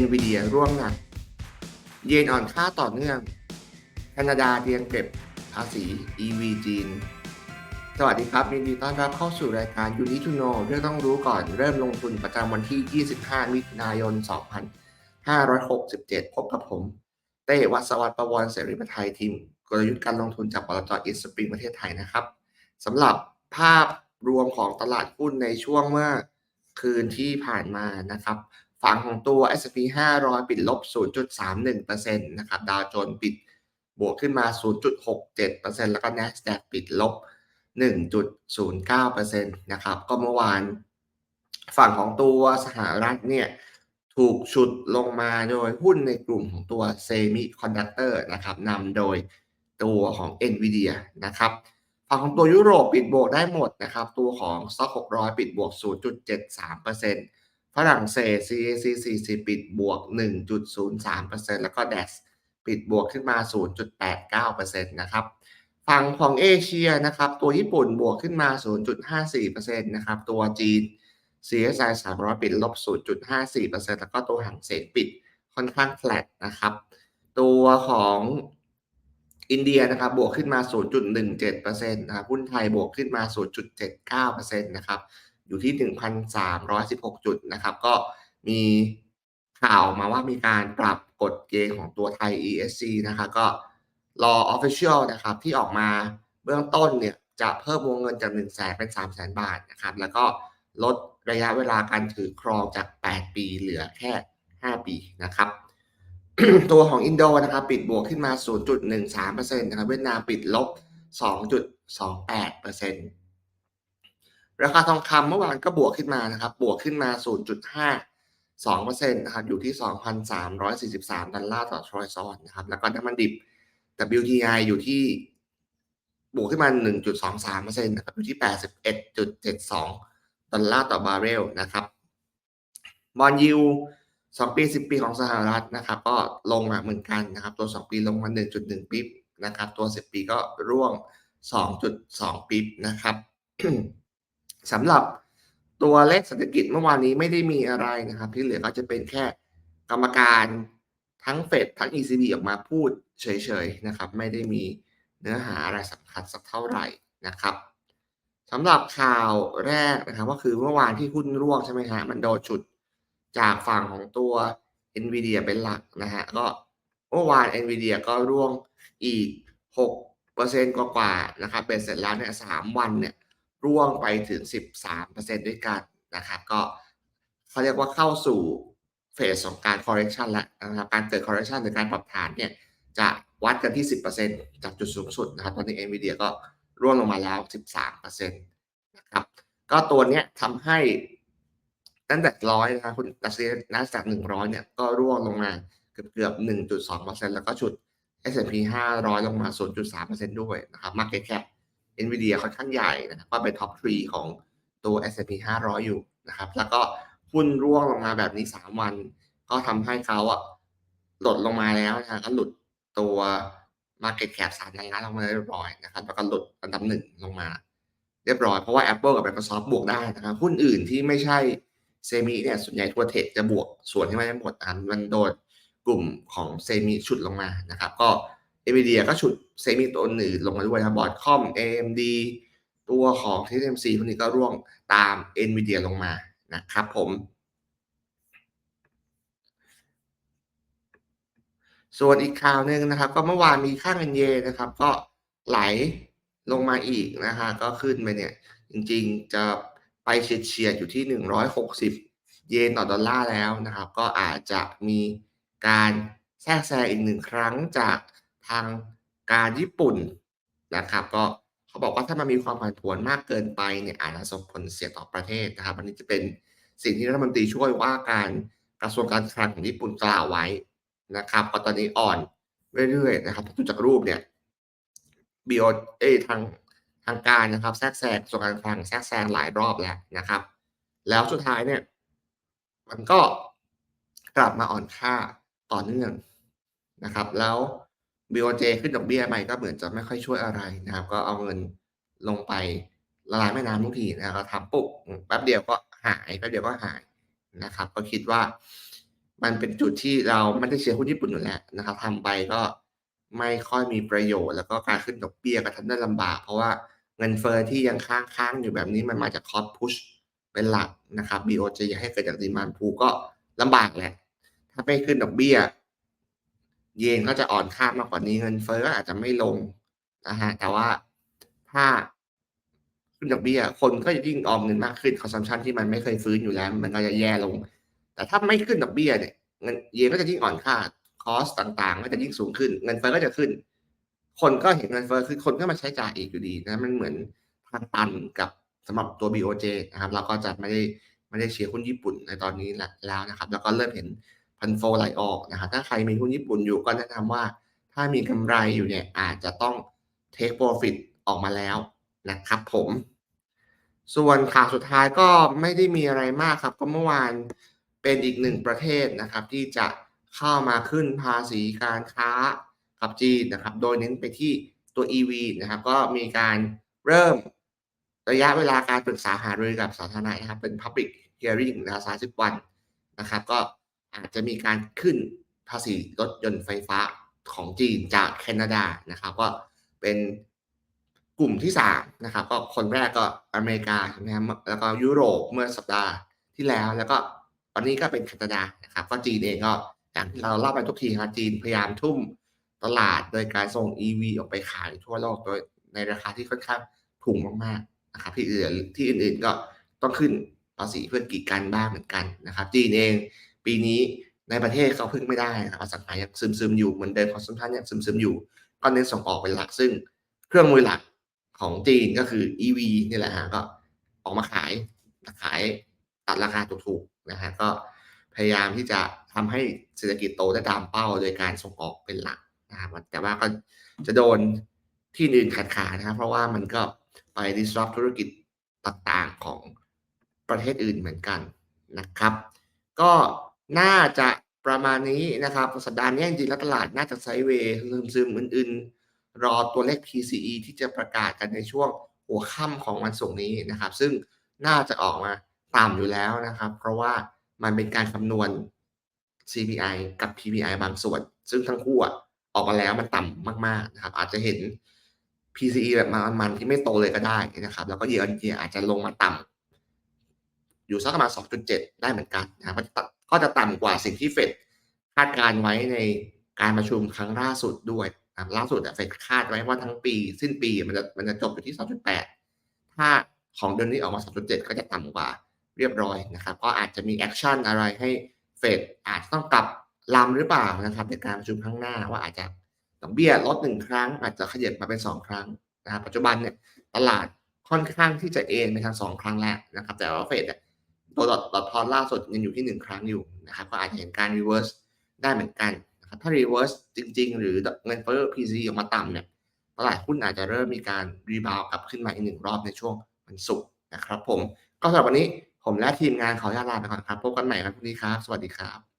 NVIDIA ร่วงหนัก เยนอ่อนค่าต่อเนื่อง แคนาดาเตรียมเก็บภาษี EV จีน สวัสดีครับยินดีต้อนรับเข้าสู่รายการ You Need to Know เรื่องต้องรู้ก่อนเริ่มลงทุนประจำวันที่ 25 มิถุนายน 2567 พบกับผม เต้วัศวัตรประวรเสรีประไทยทีมกลยุทธ์การลงทุนจากบลจอิสปริงประเทศไทยนะครับสำหรับภาพรวมของตลาดหุ้นในช่วงเมื่อคืนที่ผ่านมานะครับ ฝั่งของตัว S&P 500 ปิดลบ 0.31%นะครับ ดาวโจนส์ปิดบวกขึ้นมา 0.67%แล้วก็ NASDAQ ปิดลบ 1.09%นะครับ ก็เมื่อวาน ฝั่งของตัวสหรัฐเนี่ยถูกฉุดลงมาโดยหุ้นในกลุ่มของตัวเซมิคอนดักเตอร์นะครับนำโดยตัวของ NVIDIA นะครับฝั่งของตัวยุโรปปิดบวกได้หมดนะครับ ตัวของ Stock 600 ปิดบวก 0.73% ฝรั่งเศส CAC 40 ปิดบวก 1.03%แล้วก็ DAX ปิดบวกขึ้นมา 0.89%นะครับฝั่งของเอเชียนะครับ ตัวญี่ปุ่นบวกขึ้นมา 0.54%นะครับ ตัวจีน CSI 300 ปิดลบ 0.54%แล้วก็ตัวหางเสงปิดค่อนข้างแฟลตนะครับ ตัวของอินเดียนะครับบวกขึ้นมา 0.17%นะครับหุ้นไทยบวกขึ้นมา 0.79%นะครับ อยู่ที่ 1,316 จุดนะครับ ก็มีข่าวมาว่ามีการปรับกฎเกณฑ์ของตัวไทย ESG นะครับก็รอ Official นะครับที่ออกมาเบื้องต้นเนี่ยจะเพิ่มวงเงินจาก 1 0 0 0 0แสนเป็น 3 0 0แสนบาทนะครับแล้วก็ลดระยะเวลาการถือครองจาก 8 ปีเหลือแค่ 5 ปีนะครับ ตัวของอินโดนะครับปิดบวกขึ้นมา 0.13%นะครับเวียดนามปิดลบ 2.28% ราคาทองคำเมื่อวานก็บวกขึ้นมานะครับ บวกขึ้นมา 0.52%นะครับอยู่ที่ 2,343 ดอลลาร์ต่อทรอยซอนนะครับ แล้วก็น้ำมันดิบ WTI อยู่ที่บวกขึ้นมา 1.23%นะครับอยู่ที่ 81.72 ดอลลาร์ต่อบาร์เรลนะครับบอลยูสองปีสิบปีของสหรัฐนะครับ ก็ลงมาเหมือนกันนะครับ ตัวสองปีลงมา1.1ปิ๊บนะครับ ตัวสิบปีก็ร่วง2.2ปิ๊บนะครับ สำหรับตัวเลขเศรษฐกิจเมื่อวานนี้ไม่ได้มีอะไรนะครับ ที่เหลือก็จะเป็นแค่กรรมการทั้งเฟดทั้ง ECB ออกมาพูดเฉยๆนะครับ ไม่ได้มีเนื้อหาอะไรสำคัญสักเท่าไหร่นะครับสำหรับข่าวแรกนะครับ ก็คือเมื่อวานที่หุ้นร่วงใช่ไหมฮะมันโดนฉุดจากฝั่งของตัว NVIDIA เป็นหลักนะฮะก็เมื่อวาน NVIDIA ก็ร่วงอีก 6%กว่าๆนะครับเป็นเสร็จแล้วเนี่ย3วันเนี่ย ร่วงไปถึง 13%ด้วยกันนะครับ ก็เขาเรียกว่าเข้าสู่เฟสของการ correction แล้วนะครับการเกิด correction หรือการปรับฐานเนี่ยจะวัดกันที่ 10%จากจุดสูงสุดนะครับตอนนี้ NVIDIA ก็ร่วงลงมาแล้ว 13%นะครับก็ตัวเนี้ยทำให้ตั้งแต่ร้อยนะครับคุณดัชนีนัสจากหนึ่งร้อยเนี่ยก็ร่วงลงมาเกือบเกือบหนึ่งจุดสองเปอร์เซ็นแล้วก็ชุด S&P 500 ลงมา0.3%ด้วยนะครับ Market Cap NVIDIA ค่อนข้างใหญ่นะครับก็เป็นท็อป3ของตัว S&P 500 อยู่นะครับ แล้วก็หุ้นร่วงลงมาแบบนี้ 3 วัน ก็ทำให้เขาอะหลดลงมาแล้วนะก็หลุดตัว Market Cap สามล้านล้านลงมาเรียบร้อยนะครับแล้วก็หลุดอันดับหนึ่งลงมา เรียบร้อย เพราะว่า Apple กับ Microsoft บวกได้นะครับหุ้นอื่นที่ไม่ใช่เซมิเนี่ยส่วนใหญ่ทั่วเทคจะบวกส่วนที่ไม่ได้หมดอันมันโดนกลุ่มของเซมิฉุดลงมานะครับ ก็ NVIDIA ก็ฉุดเซมิตัวอื่นลงมาด้วยนะบอร์ดคอม AMD ตัวของ TSMC พวกนี้ก็ร่วงตาม NVIDIA ลงมานะครับผม ส่วนอีกข่าวหนึ่งนะครับ ก็เมื่อวานมีค่าเงินเยนนะครับ ก็ไหลลงมาอีกนะฮะก็ขึ้นไปเนี่ย จริงๆจะไปเฉียดเฉียดอยู่ที่ 160 เยนต่อดอลลาร์แล้วนะครับ ก็อาจจะมีการแทรกแซงอีกหนึ่งครั้งจาก ทางการญี่ปุ่นนะครับ ก็เขาบอกว่าถ้ามันมีความผันผวนมากเกินไปเนี่ยอาจจะส่งผลเสียต่อประเทศนะครับ อันนี้จะเป็นสิ่งที่รัฐมนตรีช่วยว่าการกระทรวงการคลังของญี่ปุ่นกล่าวไว้นะครับก็ตอนนี้อ่อนเรื่อยๆนะครับดูจากรูปเนี่ยบีโอเอทางทางการนะครับแทรกแซงส่วนการคลังแทรกแซงหลายรอบแล้วนะครับ แล้วสุดท้ายเนี่ย มันก็กลับมาอ่อนค่าต่อเนื่องนะครับ แล้ว BOJ ขึ้นดอกเบี้ยไปก็เหมือนจะไม่ค่อยช่วยอะไรนะครับ ก็เอาเงินลงไปละลายแม่น้ำทุกทีนะครับทำปุ๊บแป๊บเดียวก็หายแป๊บเดียวก็หายนะครับ ก็คิดว่ามันเป็นจุดที่เราไม่ได้เชียร์หุ้นญี่ปุ่นอยู่แล้วนะครับทำไปก็ไม่ค่อยมีประโยชน์ แล้วก็การขึ้นดอกเบี้ยก็ทำได้ลำบาก เพราะว่าเงินเฟ้อที่ยังค้างๆอยู่แบบนี้มันมาจาก cost push เป็นหลักนะครับ BOJ อยากให้เกิดจาก demand pull ก็ลำบากแหละถ้าไม่ขึ้นดอกเบี้ย เยนก็จะอ่อนค่ามากกว่านี้เงินเฟ้อก็อาจจะไม่ลงนะฮะแต่ว่าถ้าขึ้นดอกเบี้ยคนก็จะยิ่งออมเงินมากขึ้น consumption ที่มันไม่เคยฟื้นอยู่แล้ว มันก็จะแย่ลง แต่ถ้าไม่ขึ้นดอกเบี้ยเนี่ยเงินเยนก็จะยิ่งอ่อนค่าคอสต่างๆ ก็จะยิ่งสูงขึ้น เงินเฟ้อก็จะขึ้น คนก็เห็นเงินเฟ้อคือคนก็มาใช้จ่ายอีกอยู่ดีนะมันเหมือนทางตันกับสำหรับตัว BOJ นะครับเราก็จะไม่ได้ไม่ได้เชียร์หุ้นญี่ปุ่นในตอนนี้แล้วนะครับ แล้วก็เริ่มเห็น พันโฟไหลออกนะครับถ้าใครมีหุ้นญี่ปุ่นอยู่ก็แนะนำว่า ถ้ามีกำไรอยู่เนี่ยอาจจะต้อง take profit ออกมาแล้วนะครับผม ส่วนข่าวสุดท้ายก็ไม่ได้มีอะไรมากครับก็เมื่อวานเป็นอีกหนึ่งประเทศนะครับ ที่จะเข้ามาขึ้นภาษีการค้ากับจีนนะครับ โดยเน้นไปที่ตัว EV นะครับ ก็มีการเริ่มระยะเวลาการปรึกษาหารือกับสาธารณะนะครับ เป็น Public Hearing นะครับ30วันนะครับ ก็ อาจจะมีการขึ้นภาษีรถยนต์ไฟฟ้าของจีนจากแคนาดานะครับ ก็เป็นกลุ่มที่3นะครับ ก็คนแรกก็อเมริกาใช่ไหมครับแล้วก็ยุโรปเมื่อสัปดาห์ที่แล้ว แล้วก็ตอนนี้ก็เป็นแคนาดานะครับ ก็จีนเองก็อย่างที่เราเล่าไปทุกทีครับจีนพยายามทุ่มตลาดโดยการส่ง EV ออกไปขายทั่วโลกโดยในราคาที่ค่อนข้างถูกมากๆนะครับที่อื่นที่อื่นๆก็ต้องขึ้นภาษีเพื่อกีดกันบ้างเหมือนกันนะครับ จีนเอง ปีนี้ในประเทศเขาพึ่งไม่ได้นะครับอสังหายังซึมๆอยู่เหมือนเดิมคอนซัมชันยังซึมๆอยู่ ก็เน้นส่งออกเป็นหลักซึ่ง เครื่องมือหลักของจีนก็คือ EV นี่แหละฮะก็ออกมาขายขายตัดราคาถูกๆนะฮะก็พยายามที่จะทำให้เศรษฐกิจโตได้ตามเป้า โดยการส่งออกเป็นหลักนะครับแต่ว่าก็จะโดนที่อื่นขัดขานะครับเพราะว่ามันก็ไป disrupt ธุรกิจต่างๆของประเทศอื่นเหมือนกันนะครับ ก็ น่าจะประมาณนี้นะครับ สัปดาห์นี้จริงๆแล้วตลาดน่าจะไซด์เวย์ซึมๆอื่นๆ รอตัวเลข PCE ที่จะประกาศกันในช่วงหัวค่ำของวันศุกร์นี้นะครับ ซึ่งน่าจะออกมาต่ำอยู่แล้วนะครับ เพราะว่ามันเป็นการคำนวณ CPI กับ PPI บางส่วน ซึ่งทั้งคู่ออกมาแล้วมันต่ำมากๆนะครับ อาจจะเห็น PCE แบบมันๆที่ไม่โตเลยก็ได้นะครับ แล้วก็ year on year อาจจะลงมาต่ำ อยู่สักประมาณ 2.7 ได้เหมือนกันนะครับก็จะต่ำกว่าสิ่งที่เฟดคาดการไว้ในการประชุมครั้งล่าสุดด้วยนะล่าสุดเฟดคาดไว้ว่าทั้งปี สิ้นปีมันจะมันจะจบอยู่ที่ 2.8 ถ้าของเดือนนี้ออกมา 2.7 ก็จะต่ำกว่าเรียบร้อยนะครับก็อาจจะมีแอคชั่นอะไรให้เฟดอาจต้องกลับลำหรือเปล่านะครับในการประชุมครั้งหน้าว่าอาจจะดอกเบี้ยลดหนึ่งครั้ง อาจจะขยับมาเป็น 2 ครั้งนะครับปัจจุบันเนี่ยตลาดค่อนข้างที่จะเองในทางสองครั้งแล้วนะครับแต่ว่าเฟด ตัวดอทดอทพอล่าสุดยังอยู่ที่ 1 ครั้งอยู่นะครับก็อาจจะเห็นการรีเวิร์สได้เหมือนกันนะครับถ้ารีเวิร์สจริง ๆ หรือเงินเฟ้อ PC ออกมาต่ำเนี่ยตลาดหุ้นอาจจะเริ่มมีการรีบาวกลับขึ้นมาอีกหนึ่งรอบในช่วงวันศุกร์นะครับผมก็สำหรับวันนี้ผมและทีมงานขออนุญาตลาไปก่อนครับพบกันใหม่ครับพรุ่งนี้ครับ สวัสดีครับ